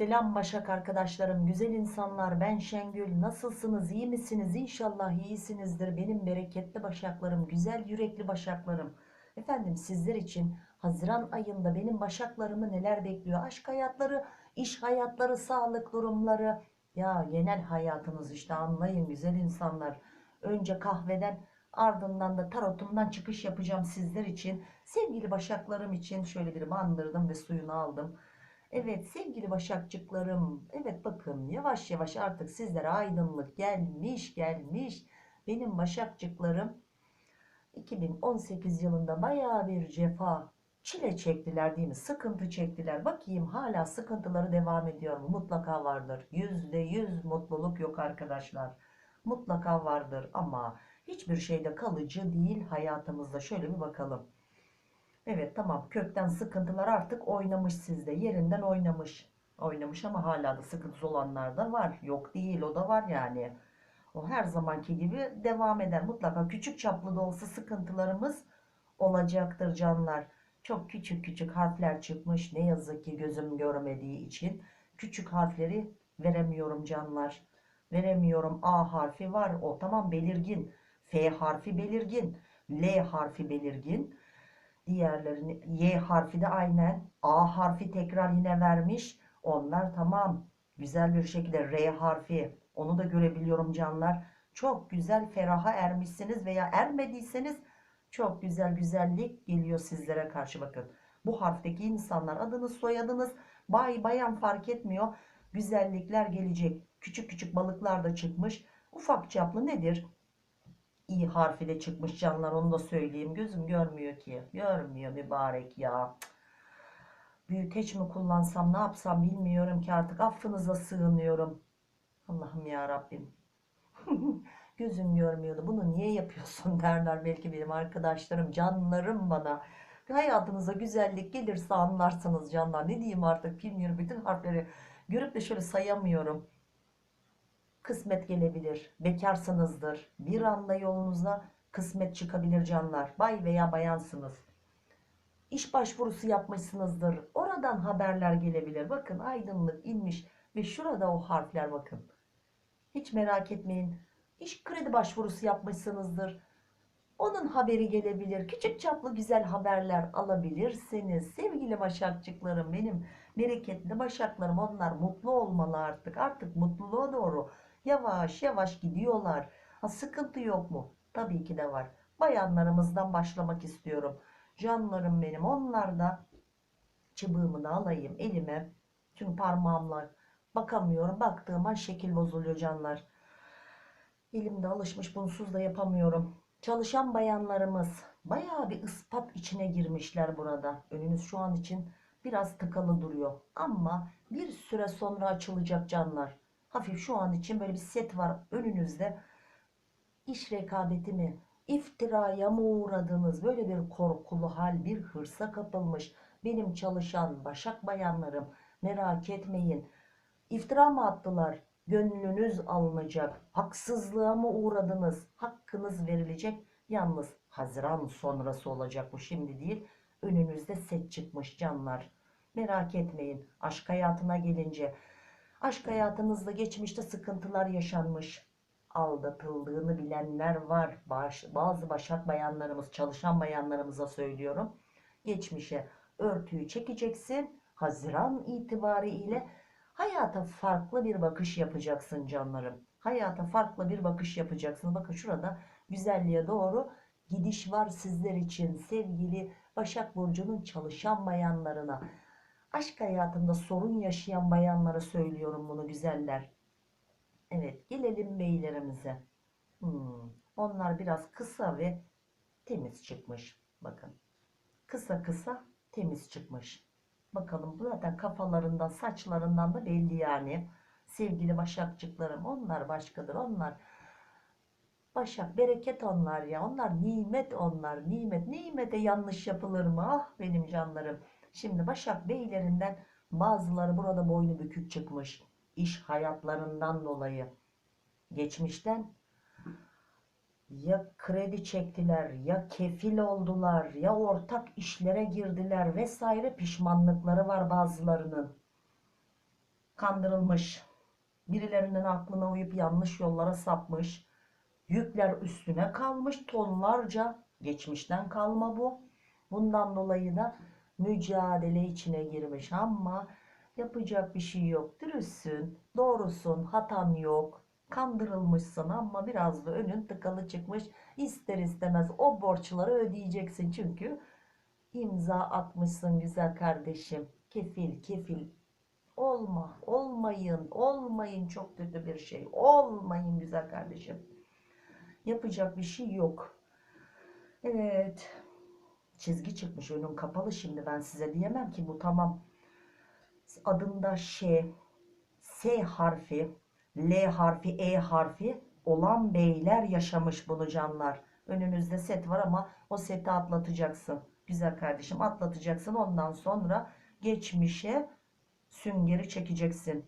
Selam Başak arkadaşlarım, güzel insanlar. Ben Şengül. Nasılsınız? İyi misiniz? İnşallah iyisinizdir. Benim bereketli başaklarım, güzel yürekli başaklarım. Efendim sizler için Haziran ayında benim başaklarımı neler bekliyor? Aşk hayatları, iş hayatları, sağlık durumları. Ya genel hayatınız işte anlayın güzel insanlar. Önce kahveden ardından da tarotumdan çıkış yapacağım sizler için. Sevgili başaklarım için şöyle bir bandırdım ve suyunu aldım. Evet sevgili başakçıklarım. Evet bakın yavaş yavaş artık sizlere aydınlık gelmiş gelmiş. Benim başakçıklarım 2018 yılında bayağı bir cefa çile çektiler değil mi? Sıkıntı çektiler. Bakayım hala sıkıntıları devam ediyor mu? Mutlaka vardır. Yüzde yüz mutluluk yok arkadaşlar. Mutlaka vardır ama hiçbir şeyde kalıcı değil hayatımızda. Şöyle bir bakalım. Evet tamam kökten sıkıntılar artık oynamış sizde yerinden oynamış. Oynamış ama hala da sıkıntısı olanlar da var. Yok değil o da var yani. O her zamanki gibi devam eder. Mutlaka küçük çaplı da olsa sıkıntılarımız olacaktır canlar. Çok küçük küçük harfler çıkmış. Ne yazık ki gözüm görmediği için. Küçük harfleri veremiyorum canlar. Veremiyorum. A harfi var. O tamam belirgin. F harfi belirgin. L harfi belirgin. Diğerlerini Y harfi de aynen. A harfi tekrar yine vermiş. Onlar tamam. Güzel bir şekilde R harfi. Onu da görebiliyorum canlar. Çok güzel feraha ermişsiniz veya ermediyseniz çok güzel güzellik geliyor sizlere karşı bakın. Bu harfteki insanlar adınız soyadınız bay bayan fark etmiyor. Güzellikler gelecek. Küçük küçük balıklar da çıkmış. Ufak çaplı nedir? İ harfiyle çıkmış canlar onu da söyleyeyim. Gözüm görmüyor ki. Görmüyor mübarek ya. Büyüteç mi kullansam ne yapsam bilmiyorum ki artık affınıza sığınıyorum. Allah'ım ya Rabbim. Gözüm görmüyordu. Bunu niye yapıyorsun derler belki benim arkadaşlarım, canlarım bana. Hayatınıza güzellik gelirse anlarsınız canlar. Ne diyeyim artık bilmiyorum. Bütün harfleri görüp de şöyle sayamıyorum. Kısmet gelebilir. Bekarsınızdır. Bir anda yolunuza kısmet çıkabilir canlar. Bay veya bayansınız. İş başvurusu yapmışsınızdır. Oradan haberler gelebilir. Bakın aydınlık inmiş ve şurada o harfler bakın. Hiç merak etmeyin. İş kredi başvurusu yapmışsınızdır. Onun haberi gelebilir. Küçük çaplı güzel haberler alabilirsiniz. Sevgili başakçıklarım benim bereketli başaklarım onlar mutlu olmalı artık. Artık mutluluğa doğru yavaş yavaş gidiyorlar. Ha, sıkıntı yok mu? Tabii ki de var. Bayanlarımızdan başlamak istiyorum. Canlarım benim onlar da çıbığımı da alayım elime. Çünkü parmağımla bakamıyorum. Baktığım an şekil bozuluyor canlar. Elimde alışmış bunsuz da yapamıyorum. Çalışan bayanlarımız bayağı bir ispat içine girmişler burada. Önünüz şu an için biraz tıkalı duruyor. Ama bir süre sonra açılacak canlar. Hafif şu an için böyle bir set var önünüzde. İş rekabeti mi? İftiraya mı uğradınız? Böyle bir korkulu hal, bir hırsa kapılmış. Benim çalışan başak bayanlarım merak etmeyin. İftira mı attılar? Gönlünüz alınacak. Haksızlığa mı uğradınız? Hakkınız verilecek. Yalnız Haziran sonrası olacak bu şimdi değil. Önünüzde set çıkmış canlar. Merak etmeyin. Aşk hayatına gelince. Aşk hayatınızda geçmişte sıkıntılar yaşanmış. Aldatıldığını bilenler var. Bazı başak bayanlarımız, çalışan bayanlarımıza söylüyorum. Geçmişe örtüyü çekeceksin. Haziran itibariyle Hayata farklı bir bakış yapacaksın canlarım. Hayata farklı bir bakış yapacaksın. Bakın şurada güzelliğe doğru gidiş var sizler için sevgili Başak Burcu'nun çalışan bayanlarına. Aşk hayatında sorun yaşayan bayanlara söylüyorum bunu güzeller. Evet gelelim beylerimize. Hmm, onlar biraz kısa ve temiz çıkmış. Bakın kısa kısa temiz çıkmış. Bakalım bu zaten kafalarından saçlarından da belli yani. Sevgili başakçıklarım onlar başkadır onlar. Başak bereket onlar ya onlar nimet onlar nimet nimete yanlış yapılır mı ah benim canlarım. Şimdi Başak beylerinden bazıları burada boynu bükük çıkmış. İş hayatlarından dolayı. Geçmişten ya kredi çektiler ya kefil oldular ya ortak işlere girdiler vesaire pişmanlıkları var bazılarının. kandırılmış. Birilerinin aklına uyup yanlış yollara sapmış. Yükler üstüne kalmış tonlarca. Geçmişten kalma bu. Bundan dolayı da mücadele içine girmiş ama yapacak bir şey yok. Dürüstsün, doğrusun, hatan yok. Kandırılmışsın ama biraz da önün tıkalı çıkmış. İster istemez o borçları ödeyeceksin çünkü imza atmışsın güzel kardeşim. Kefil, kefil olma, olmayın, olmayın çok kötü bir şey. Olmayın güzel kardeşim. Yapacak bir şey yok. Evet. Çizgi çıkmış önün kapalı şimdi ben size diyemem ki bu tamam. Adında Ş, S harfi, L harfi, E harfi olan beyler yaşamış bunu canlar. Önünüzde set var ama o seti atlatacaksın. Güzel kardeşim atlatacaksın. Ondan sonra geçmişe süngeri çekeceksin.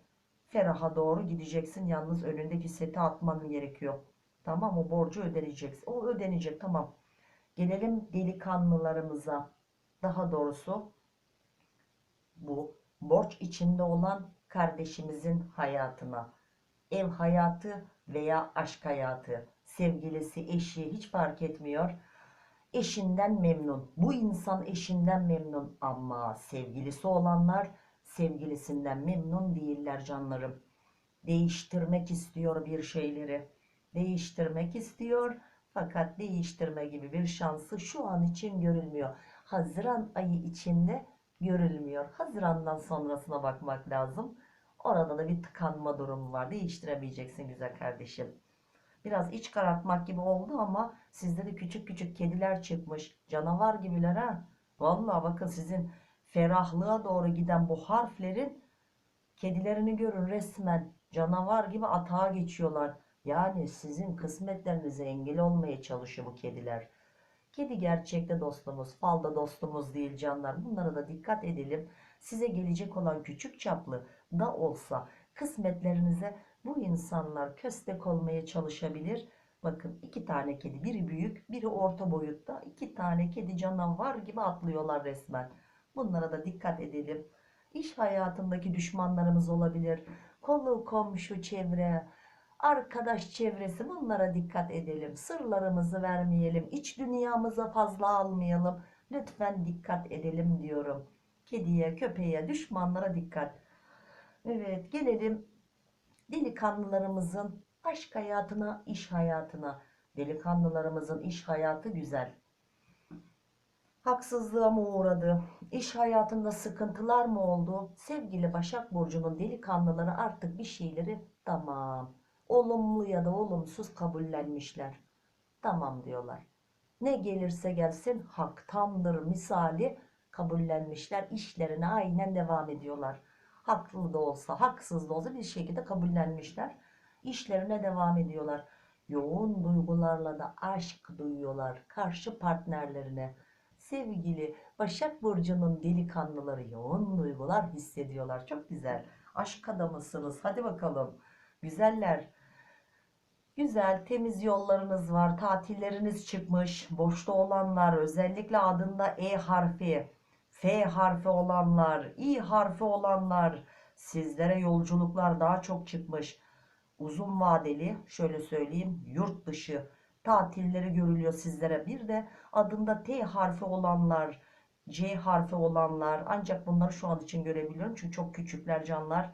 Feraha doğru gideceksin. Yalnız önündeki seti atman gerekiyor. Tamam o borcu ödeneceksin. O ödenecek tamam. Gelelim delikanlılarımıza. Daha doğrusu bu borç içinde olan kardeşimizin hayatına. Ev hayatı veya aşk hayatı. Sevgilisi, eşi hiç fark etmiyor. Eşinden memnun. Bu insan eşinden memnun ama sevgilisi olanlar sevgilisinden memnun değiller canlarım. Değiştirmek istiyor bir şeyleri. Değiştirmek istiyor fakat değiştirme gibi bir şansı şu an için görülmüyor. Haziran ayı içinde görülmüyor. Hazirandan sonrasına bakmak lazım. Orada da bir tıkanma durumu var. Değiştiremeyeceksin güzel kardeşim. Biraz iç karartmak gibi oldu ama sizde de küçük küçük kediler çıkmış. Canavar gibiler ha. Vallahi bakın sizin ferahlığa doğru giden bu harflerin kedilerini görün resmen canavar gibi atağa geçiyorlar. Yani sizin kısmetlerinize engel olmaya çalışıyor bu kediler. Kedi gerçekte dostumuz, falda dostumuz değil canlar. Bunlara da dikkat edelim. Size gelecek olan küçük çaplı da olsa kısmetlerinize bu insanlar köstek olmaya çalışabilir. Bakın iki tane kedi, biri büyük, biri orta boyutta. iki tane kedi canavar gibi atlıyorlar resmen. Bunlara da dikkat edelim. İş hayatındaki düşmanlarımız olabilir. Kolu komşu çevre, arkadaş çevresi bunlara dikkat edelim. Sırlarımızı vermeyelim. İç dünyamıza fazla almayalım. Lütfen dikkat edelim diyorum. Kediye, köpeğe, düşmanlara dikkat. Evet gelelim delikanlılarımızın aşk hayatına, iş hayatına. Delikanlılarımızın iş hayatı güzel. Haksızlığa mı uğradı? İş hayatında sıkıntılar mı oldu? Sevgili Başak Burcu'nun delikanlıları artık bir şeyleri tamam. Olumlu ya da olumsuz kabullenmişler. Tamam diyorlar. Ne gelirse gelsin haktandır misali kabullenmişler. İşlerine aynen devam ediyorlar. Haklı da olsa, haksız da olsa bir şekilde kabullenmişler. İşlerine devam ediyorlar. Yoğun duygularla da aşk duyuyorlar karşı partnerlerine. Sevgili Başak Burcu'nun delikanlıları yoğun duygular hissediyorlar. Çok güzel. Aşk adamısınız. Hadi bakalım. Güzeller. Güzel temiz yollarınız var. Tatilleriniz çıkmış. Boşta olanlar özellikle adında E harfi, F harfi olanlar, İ harfi olanlar sizlere yolculuklar daha çok çıkmış. Uzun vadeli şöyle söyleyeyim yurt dışı tatilleri görülüyor sizlere. Bir de adında T harfi olanlar, C harfi olanlar ancak bunları şu an için görebiliyorum. Çünkü çok küçükler canlar.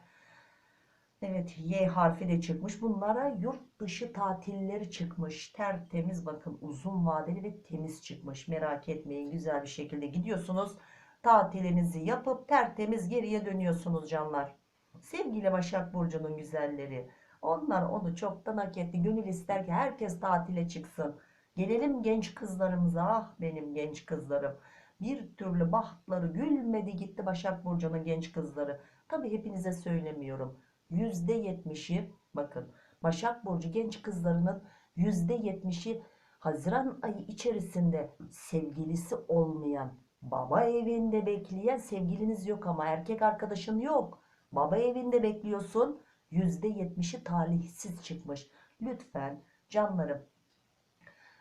Evet Y harfi de çıkmış. Bunlara yurt dışı tatilleri çıkmış. Tertemiz bakın uzun vadeli ve temiz çıkmış. Merak etmeyin güzel bir şekilde gidiyorsunuz. Tatilinizi yapıp tertemiz geriye dönüyorsunuz canlar. Sevgili Başak Burcu'nun güzelleri. Onlar onu çoktan hak etti. Gönül ister ki herkes tatile çıksın. Gelelim genç kızlarımıza. Ah benim genç kızlarım. Bir türlü bahtları gülmedi gitti Başak Burcu'nun genç kızları. Tabi hepinize söylemiyorum. %70'i bakın Başak Burcu genç kızlarının %70'i Haziran ayı içerisinde sevgilisi olmayan, baba evinde bekleyen sevgiliniz yok ama erkek arkadaşın yok. Baba evinde bekliyorsun. %70'i talihsiz çıkmış. Lütfen canlarım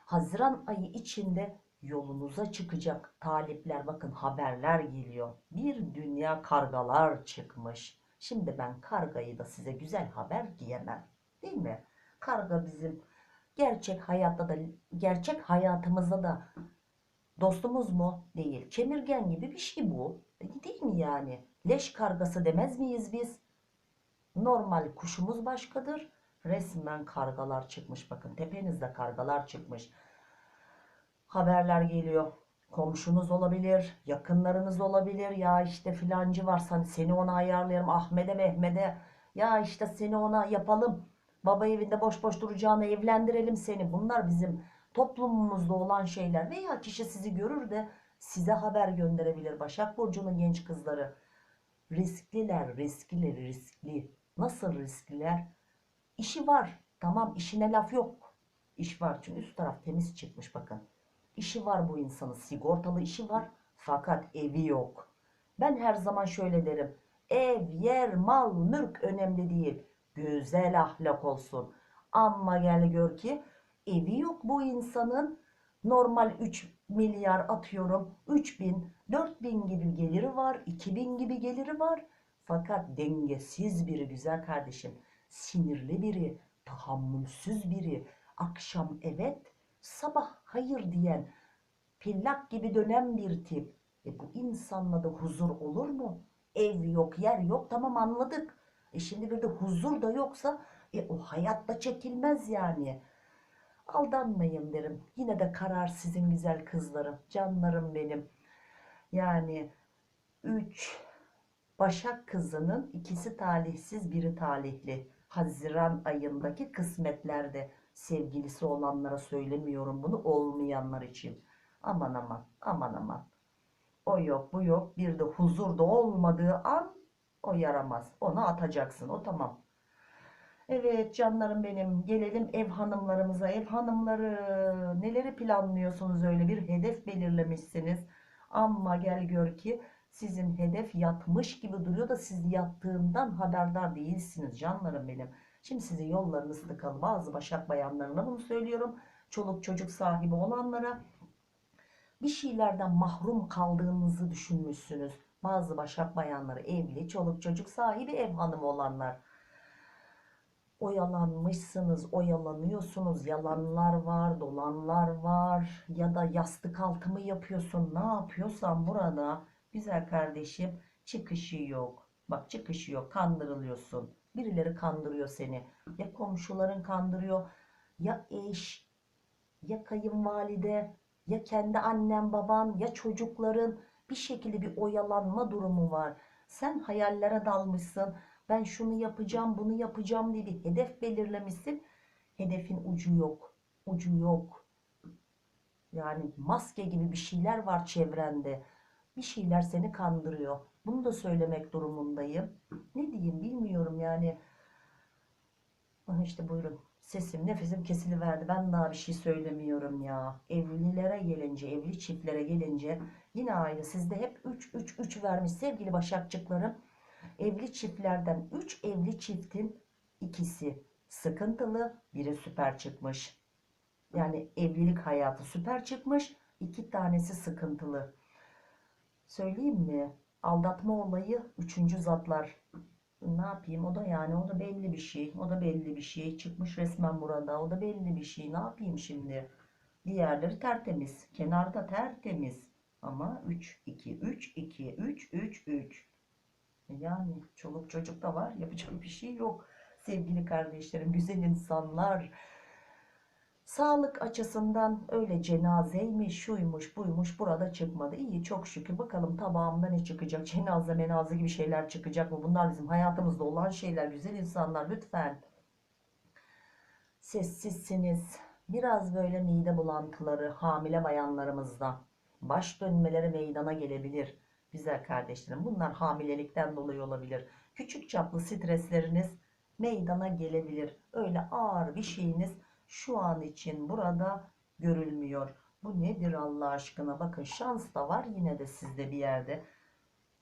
Haziran ayı içinde yolunuza çıkacak talipler bakın haberler geliyor. Bir dünya kargalar çıkmış. Şimdi ben kargayı da size güzel haber diyemem. Değil mi? Karga bizim gerçek hayatta da gerçek hayatımızda da dostumuz mu? Değil. Kemirgen gibi bir şey bu. Değil mi yani? Leş kargası demez miyiz biz? Normal kuşumuz başkadır. Resmen kargalar çıkmış. Bakın tepenizde kargalar çıkmış. Haberler geliyor. Komşunuz olabilir, yakınlarınız olabilir. Ya işte filancı var sen- seni ona ayarlayalım. Ahmet'e Mehmet'e. Ya işte seni ona yapalım. Baba evinde boş boş duracağına evlendirelim seni. Bunlar bizim toplumumuzda olan şeyler. Veya kişi sizi görür de size haber gönderebilir. Başak Burcu'nun genç kızları. Riskliler, riskli, riskli. Nasıl riskliler? İşi var. Tamam işine laf yok. İş var. Çünkü üst taraf temiz çıkmış bakın. İşi var bu insanın. Sigortalı işi var. Fakat evi yok. Ben her zaman şöyle derim. Ev, yer, mal, mülk önemli değil. Güzel ahlak olsun. Ama gel gör ki evi yok bu insanın. Normal 3 milyar atıyorum. 3000, 4000 gibi geliri var. 2000 gibi geliri var. Fakat dengesiz biri güzel kardeşim. Sinirli biri, tahammülsüz biri. Akşam evet, sabah hayır diyen, pillak gibi dönen bir tip. E bu insanla da huzur olur mu? Ev yok, yer yok. Tamam anladık. E şimdi bir de huzur da yoksa e o hayatta çekilmez yani. Aldanmayın derim. Yine de karar sizin güzel kızlarım. Canlarım benim. Yani 3 Başak kızının ikisi talihsiz biri talihli. Haziran ayındaki kısmetlerde sevgilisi olanlara söylemiyorum bunu olmayanlar için. Aman aman aman aman. O yok bu yok bir de huzurda olmadığı an o yaramaz. Onu atacaksın o tamam. Evet canlarım benim gelelim ev hanımlarımıza. Ev hanımları neleri planlıyorsunuz öyle bir hedef belirlemişsiniz. Ama gel gör ki sizin hedef yatmış gibi duruyor da siz yattığından haberdar değilsiniz canlarım benim. Şimdi sizin yollarınız tıkalı. Bazı başak bayanlarına bunu söylüyorum. Çoluk çocuk sahibi olanlara bir şeylerden mahrum kaldığınızı düşünmüşsünüz. Bazı başak bayanları evli, çoluk çocuk sahibi ev hanımı olanlar. Oyalanmışsınız, oyalanıyorsunuz. Yalanlar var, dolanlar var ya da yastık altı mı yapıyorsun? Ne yapıyorsan burada güzel kardeşim çıkışı yok. Bak çıkışı yok, kandırılıyorsun. Birileri kandırıyor seni. Ya komşuların kandırıyor, ya eş, ya kayınvalide, ya kendi annen baban, ya çocukların bir şekilde bir oyalanma durumu var. Sen hayallere dalmışsın. Ben şunu yapacağım, bunu yapacağım diye bir hedef belirlemişsin. Hedefin ucu yok. Ucu yok. Yani maske gibi bir şeyler var çevrende. Bir şeyler seni kandırıyor. Bunu da söylemek durumundayım. Ne diyeyim bilmiyorum yani. Ah işte buyurun. Sesim, nefesim kesiliverdi. Ben daha bir şey söylemiyorum ya. Evlilere gelince, evli çiftlere gelince yine aynı. Sizde hep 3 3 3 vermiş sevgili başakçıklarım. Evli çiftlerden 3 evli çiftin ikisi sıkıntılı, biri süper çıkmış. Yani evlilik hayatı süper çıkmış, iki tanesi sıkıntılı. Söyleyeyim mi? Aldatma olayı üçüncü zatlar. Ne yapayım? O da yani o da belli bir şey. O da belli bir şey. Çıkmış resmen burada. O da belli bir şey. Ne yapayım şimdi? Diğerleri tertemiz. Kenarda tertemiz. Ama 3 2 3 2 3 3 3. Yani çoluk çocuk da var. Yapacak bir şey yok. Sevgili kardeşlerim, güzel insanlar. Sağlık açısından öyle cenazeymiş, şuymuş, buymuş burada çıkmadı. İyi çok şükür. Bakalım tabağımda ne çıkacak? Cenaze menaze gibi şeyler çıkacak mı? Bunlar bizim hayatımızda olan şeyler. Güzel insanlar lütfen. Sessizsiniz. Biraz böyle mide bulantıları hamile bayanlarımızda. Baş dönmeleri meydana gelebilir. Güzel kardeşlerim bunlar hamilelikten dolayı olabilir. Küçük çaplı stresleriniz meydana gelebilir. Öyle ağır bir şeyiniz şu an için burada görülmüyor. Bu nedir Allah aşkına? Bakın şans da var yine de sizde bir yerde.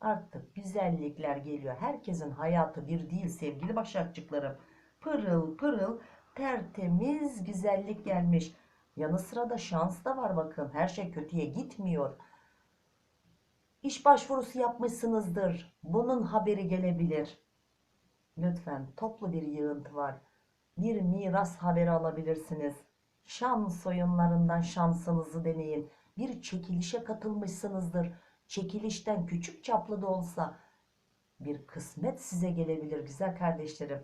Artık güzellikler geliyor. Herkesin hayatı bir değil sevgili başakçıklarım. Pırıl pırıl tertemiz güzellik gelmiş. Yanı sıra da şans da var bakın. Her şey kötüye gitmiyor. İş başvurusu yapmışsınızdır. Bunun haberi gelebilir. Lütfen toplu bir yığıntı var. Bir miras haberi alabilirsiniz. Şans oyunlarından şansınızı deneyin. Bir çekilişe katılmışsınızdır. Çekilişten küçük çaplı da olsa bir kısmet size gelebilir güzel kardeşlerim.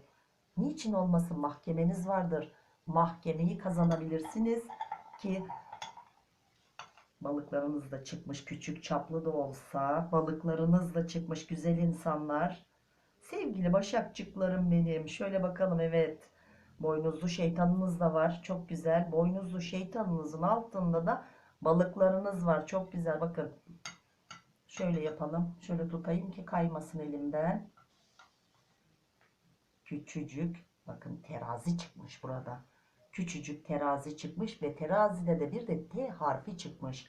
Niçin olmasın mahkemeniz vardır. Mahkemeyi kazanabilirsiniz ki balıklarınız da çıkmış küçük çaplı da olsa balıklarınız da çıkmış güzel insanlar. Sevgili başakçıklarım benim şöyle bakalım evet boynuzlu şeytanınız da var. Çok güzel. Boynuzlu şeytanınızın altında da balıklarınız var. Çok güzel. Bakın. Şöyle yapalım. Şöyle tutayım ki kaymasın elimden. Küçücük. Bakın terazi çıkmış burada. Küçücük terazi çıkmış ve terazide de bir de T harfi çıkmış.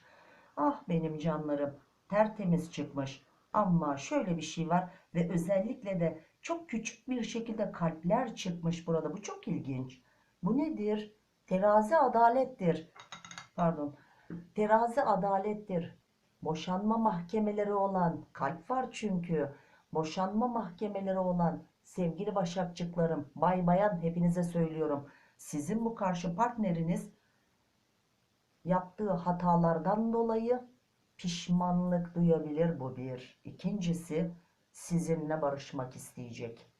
Ah benim canlarım. Tertemiz çıkmış. Ama şöyle bir şey var ve özellikle de çok küçük bir şekilde kalpler çıkmış burada. Bu çok ilginç. Bu nedir? Terazi adalettir. Pardon. Terazi adalettir. Boşanma mahkemeleri olan kalp var çünkü. Boşanma mahkemeleri olan sevgili başakçıklarım bay bayan hepinize söylüyorum. Sizin bu karşı partneriniz yaptığı hatalardan dolayı pişmanlık duyabilir. Bu bir. İkincisi sizinle barışmak isteyecek.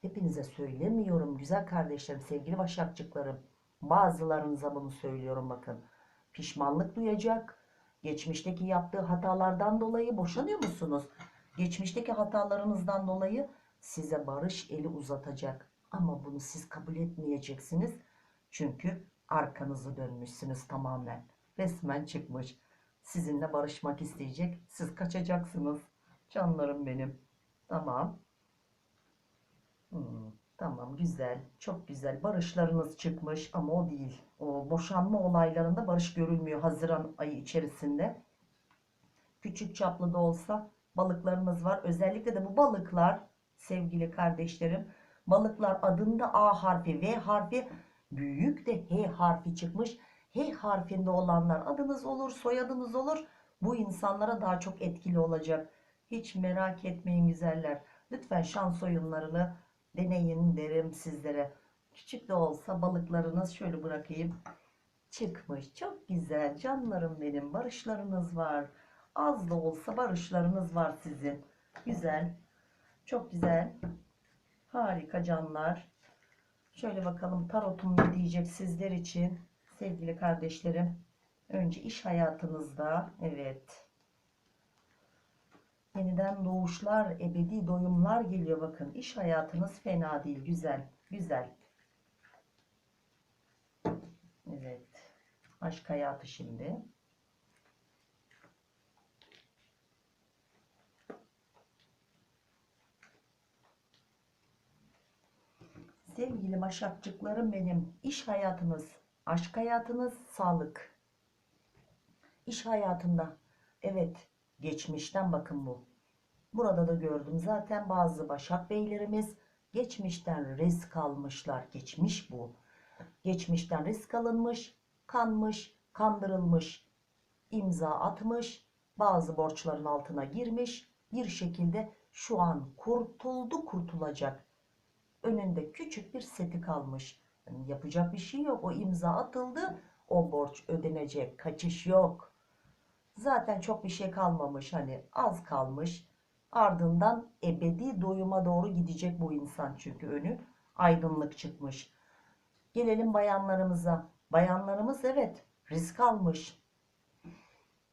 Hepinize söylemiyorum güzel kardeşlerim sevgili başakçıklarım. Bazılarınıza bunu söylüyorum bakın. Pişmanlık duyacak. Geçmişteki yaptığı hatalardan dolayı boşanıyor musunuz? Geçmişteki hatalarınızdan dolayı size barış eli uzatacak. Ama bunu siz kabul etmeyeceksiniz. Çünkü arkanızı dönmüşsünüz tamamen. Resmen çıkmış. Sizinle barışmak isteyecek. Siz kaçacaksınız canlarım benim. Tamam. Hmm, tamam güzel. Çok güzel. Barışlarınız çıkmış ama o değil. O boşanma olaylarında barış görülmüyor Haziran ayı içerisinde. Küçük çaplı da olsa balıklarınız var. Özellikle de bu balıklar sevgili kardeşlerim balıklar adında A harfi V harfi büyük de H harfi çıkmış. H harfinde olanlar adınız olur soyadınız olur. Bu insanlara daha çok etkili olacak hiç merak etmeyin güzeller lütfen şans oyunlarını deneyin derim sizlere. Küçük de olsa balıklarınız şöyle bırakayım. Çıkmış. Çok güzel. Canlarım benim. Barışlarınız var. Az da olsa barışlarınız var sizin. Güzel. Çok güzel. Harika canlar. Şöyle bakalım tarotum ne diyecek sizler için. Sevgili kardeşlerim. Önce iş hayatınızda. Evet. Yeniden doğuşlar, ebedi doyumlar geliyor bakın. İş hayatınız fena değil, güzel, güzel. Evet. Aşk hayatı şimdi. Sevgili başakçıklarım benim. iş hayatınız, aşk hayatınız, sağlık. İş hayatında. Evet. Geçmişten bakın bu. Burada da gördüm zaten bazı Başak Beylerimiz geçmişten risk almışlar. Geçmiş bu. Geçmişten risk alınmış, kanmış, kandırılmış, imza atmış, bazı borçların altına girmiş. Bir şekilde şu an kurtuldu kurtulacak. Önünde küçük bir seti kalmış. Yani yapacak bir şey yok. O imza atıldı. O borç ödenecek. Kaçış yok. Zaten çok bir şey kalmamış. Hani az kalmış. Ardından ebedi doyuma doğru gidecek bu insan çünkü önü aydınlık çıkmış. Gelelim bayanlarımıza. Bayanlarımız evet risk almış.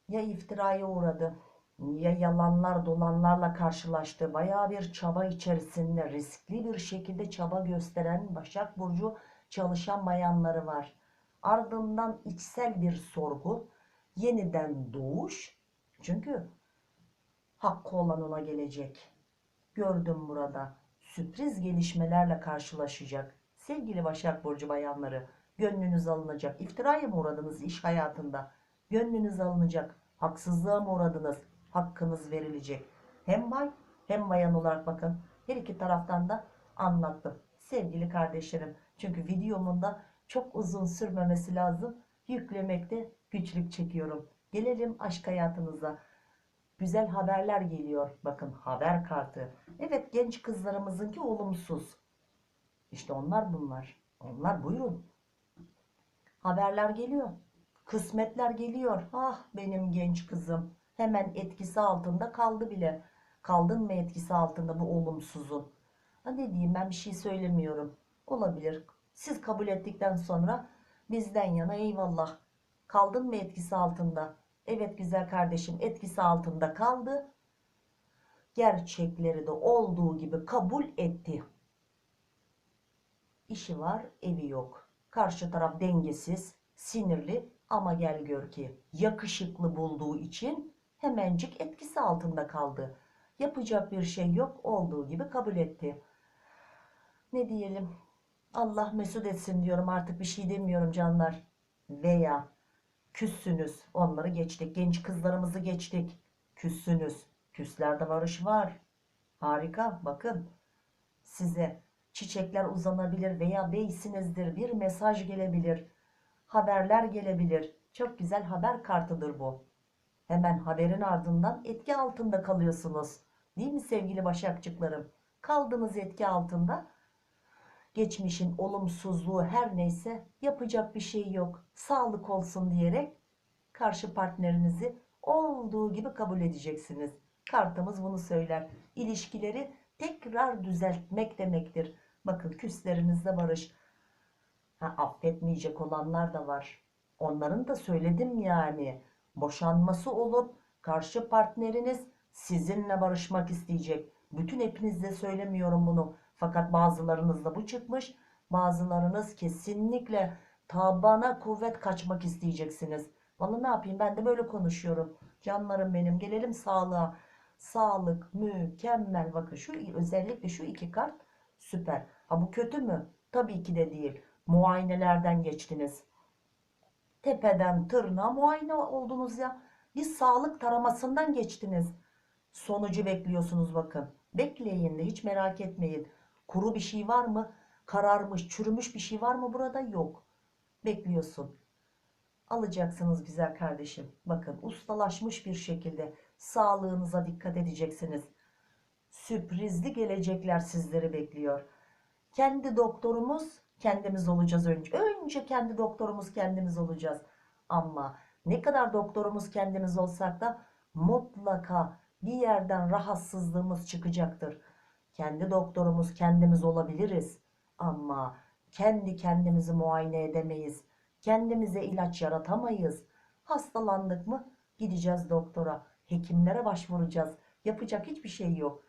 Ya iftiraya uğradı ya yalanlar dolanlarla karşılaştı. Baya bir çaba içerisinde riskli bir şekilde çaba gösteren Başak Burcu çalışan bayanları var. Ardından içsel bir sorgu, yeniden doğuş. Çünkü hakkı olan ona gelecek. Gördüm burada. Sürpriz gelişmelerle karşılaşacak. Sevgili Başak Burcu bayanları, gönlünüz alınacak. İftiraya mı uğradınız iş hayatında? Gönlünüz alınacak. Haksızlığa mı uğradınız? Hakkınız verilecek. Hem bay hem bayan olarak bakın. Her iki taraftan da anlattım. Sevgili kardeşlerim. Çünkü videomun da çok uzun sürmemesi lazım. Yüklemekte güçlük çekiyorum. Gelelim aşk hayatınıza. Güzel haberler geliyor. Bakın haber kartı. Evet genç kızlarımızınki olumsuz. İşte onlar bunlar. Onlar buyurun. Haberler geliyor. Kısmetler geliyor. Ah benim genç kızım. Hemen etkisi altında kaldı bile. Kaldın mı etkisi altında bu olumsuzun? Ha ne diyeyim ben bir şey söylemiyorum. Olabilir. Siz kabul ettikten sonra bizden yana eyvallah. Kaldın mı etkisi altında? Evet güzel kardeşim etkisi altında kaldı. Gerçekleri de olduğu gibi kabul etti. İşi var, evi yok. Karşı taraf dengesiz, sinirli ama gel gör ki yakışıklı bulduğu için hemencik etkisi altında kaldı. Yapacak bir şey yok, olduğu gibi kabul etti. Ne diyelim? Allah mesut etsin diyorum artık bir şey demiyorum canlar. Veya küssünüz. Onları geçtik. Genç kızlarımızı geçtik. Küssünüz. Küslerde barış var. Harika. Bakın size çiçekler uzanabilir veya beysinizdir. Bir mesaj gelebilir. Haberler gelebilir. Çok güzel haber kartıdır bu. Hemen haberin ardından etki altında kalıyorsunuz. Değil mi sevgili başakçıklarım? Kaldığınız etki altında geçmişin olumsuzluğu her neyse yapacak bir şey yok. Sağlık olsun diyerek karşı partnerinizi olduğu gibi kabul edeceksiniz. Kartımız bunu söyler. İlişkileri tekrar düzeltmek demektir. Bakın küslerinizde barış. Ha, affetmeyecek olanlar da var. Onların da söyledim yani. Boşanması olup karşı partneriniz sizinle barışmak isteyecek. Bütün hepinizde söylemiyorum bunu. Fakat bazılarınızda bu çıkmış. Bazılarınız kesinlikle tabana kuvvet kaçmak isteyeceksiniz. Vallahi ne yapayım ben de böyle konuşuyorum. Canlarım benim gelelim sağlığa. Sağlık mükemmel. Bakın şu özellikle şu iki kart süper. Ha bu kötü mü? Tabii ki de değil. Muayenelerden geçtiniz. Tepeden tırnağa muayene oldunuz ya. Bir sağlık taramasından geçtiniz. Sonucu bekliyorsunuz bakın. Bekleyin de hiç merak etmeyin. Kuru bir şey var mı? Kararmış, çürümüş bir şey var mı burada? Yok. Bekliyorsun. Alacaksınız güzel kardeşim. Bakın ustalaşmış bir şekilde sağlığınıza dikkat edeceksiniz. Sürprizli gelecekler sizleri bekliyor. Kendi doktorumuz kendimiz olacağız önce. Önce kendi doktorumuz kendimiz olacağız. Ama ne kadar doktorumuz kendimiz olsak da mutlaka bir yerden rahatsızlığımız çıkacaktır. Kendi doktorumuz kendimiz olabiliriz. Ama kendi kendimizi muayene edemeyiz. Kendimize ilaç yaratamayız. Hastalandık mı gideceğiz doktora. Hekimlere başvuracağız. Yapacak hiçbir şey yok.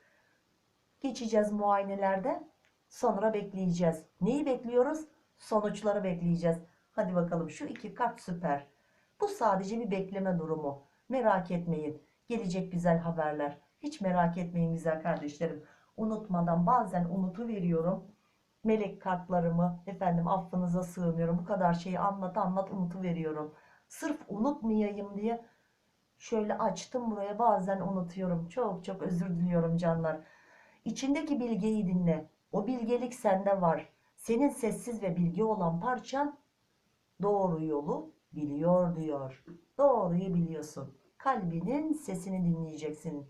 Geçeceğiz muayenelerde. Sonra bekleyeceğiz. Neyi bekliyoruz? Sonuçları bekleyeceğiz. Hadi bakalım şu iki kart süper. Bu sadece bir bekleme durumu. Merak etmeyin. Gelecek güzel haberler. Hiç merak etmeyin güzel kardeşlerim. Unutmadan bazen unutu veriyorum. Melek kartlarımı efendim affınıza sığınıyorum. Bu kadar şeyi anlat anlat unutu veriyorum. Sırf unutmayayım diye şöyle açtım buraya bazen unutuyorum. Çok çok özür diliyorum canlar. İçindeki bilgiyi dinle. O bilgelik sende var. Senin sessiz ve bilgi olan parçan doğru yolu biliyor diyor. Doğruyu biliyorsun. Kalbinin sesini dinleyeceksin.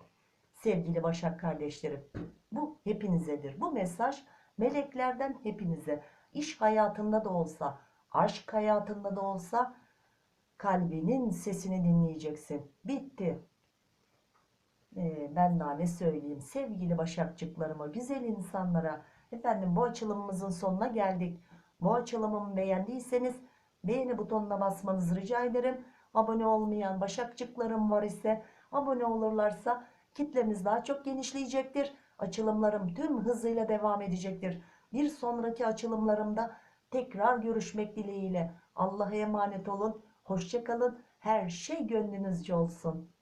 Sevgili Başak kardeşlerim. Bu hepinizedir. Bu mesaj meleklerden hepinize. İş hayatında da olsa, aşk hayatında da olsa kalbinin sesini dinleyeceksin. Bitti. Ee, ben daha ne söyleyeyim sevgili başakçıklarıma, güzel insanlara. Efendim bu açılımımızın sonuna geldik. Bu açılımımı beğendiyseniz beğeni butonuna basmanızı rica ederim. Abone olmayan başakçıklarım var ise abone olurlarsa kitlemiz daha çok genişleyecektir. Açılımlarım tüm hızıyla devam edecektir. Bir sonraki açılımlarımda tekrar görüşmek dileğiyle. Allah'a emanet olun. Hoşçakalın. Her şey gönlünüzce olsun.